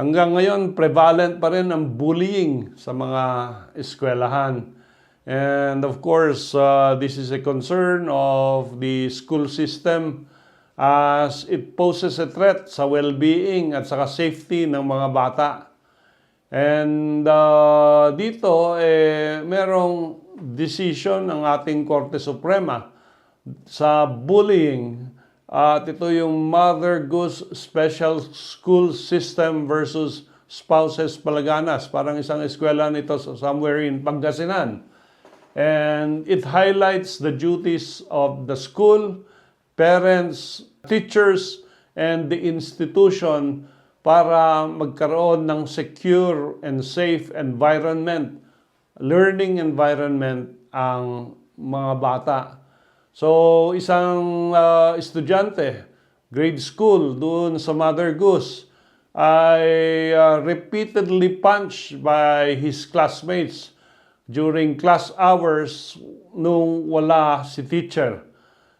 hanggang ngayon prevalent pa rin ang bullying sa mga eskwelahan. And of course, uh, this is a concern of the school system as it poses a threat sa well-being at saka safety ng mga bata. And uh, dito, eh, merong decision ng ating Korte Suprema sa bullying. At ito yung Mother Goose Special School System versus Spouses Palaganas. Parang isang eskwela nito somewhere in Pangasinan. And it highlights the duties of the school, parents, teachers, and the institution para magkaroon ng secure and safe environment, learning environment ang mga bata. So, isang ah, estudyante, grade school, doon sa Mother Goose, ay ah, repeatedly punched by his classmates during class hours nung wala si teacher.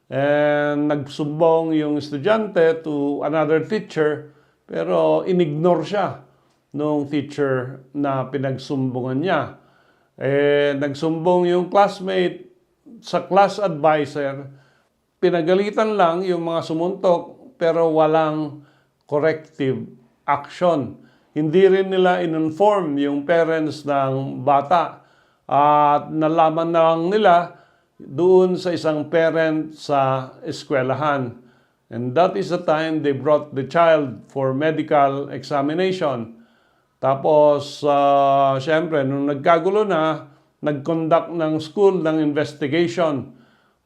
And nagsumbong yung estudyante to another teacher, pero inignore siya nung teacher na pinagsumbungan niya. Eh, nagsumbong yung classmate sa class advisor, pinagalitan lang yung mga sumuntok, pero walang corrective action. Hindi rin nila in-inform yung parents ng bata at nalaman na lang nila doon sa isang parent sa eskwelahan. And that is the time they brought the child for medical examination. Tapos, uh, syempre, nung nagkagulo na, nag-conduct ng school ng investigation.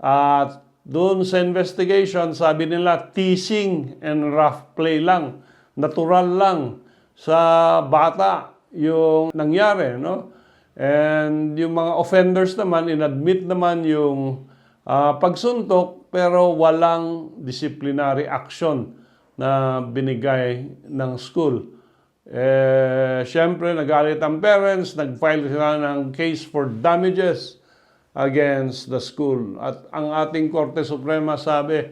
At doon sa investigation, sabi nila, teasing and rough play lang. Natural lang sa bata yung nangyari, no? And yung mga offenders naman, inadmit naman yung ah, pagsuntok, pero walang disciplinary action na binigay ng school. Eh, Siyempre, nagalit ang parents, nag-file sila ng case for damages against the school. At ang ating Korte Suprema sabi,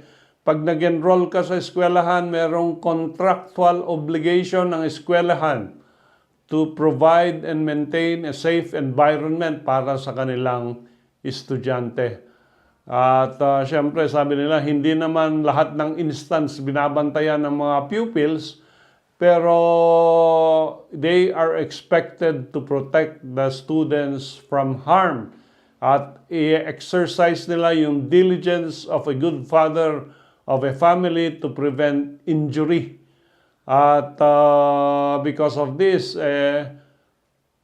pag nag-enroll ka sa eskwelahan, merong contractual obligation ng eskwelahan to provide and maintain a safe environment para sa kanilang estudyante. At uh, syempre, sabi nila, hindi naman lahat ng instance binabantayan ng mga pupils, pero they are expected to protect the students from harm at i-exercise nila yung diligence of a good father of a family to prevent injury. At uh, because of this, eh,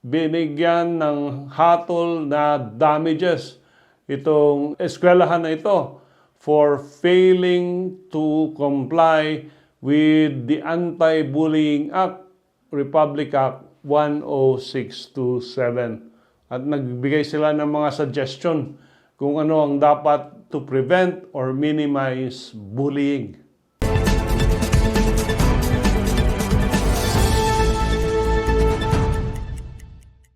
binigyan ng hatol na damages itong eskwelahan na ito for failing to comply with the Anti-Bullying Act, Republic Act 10627. At nagbigay sila ng mga suggestion kung ano ang dapat to prevent or minimize bullying.